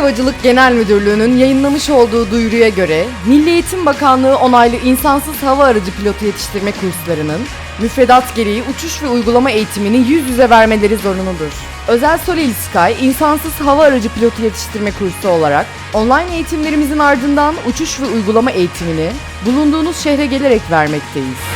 Havacılık Genel Müdürlüğü'nün yayınlamış olduğu duyuruya göre Milli Eğitim Bakanlığı onaylı insansız hava aracı pilotu yetiştirme kurslarının müfredat gereği uçuş ve uygulama eğitimini yüz yüze vermeleri zorunludur. Özel Solil Sky, insansız hava aracı pilotu yetiştirme kursu olarak online eğitimlerimizin ardından uçuş ve uygulama eğitimini bulunduğunuz şehre gelerek vermekteyiz.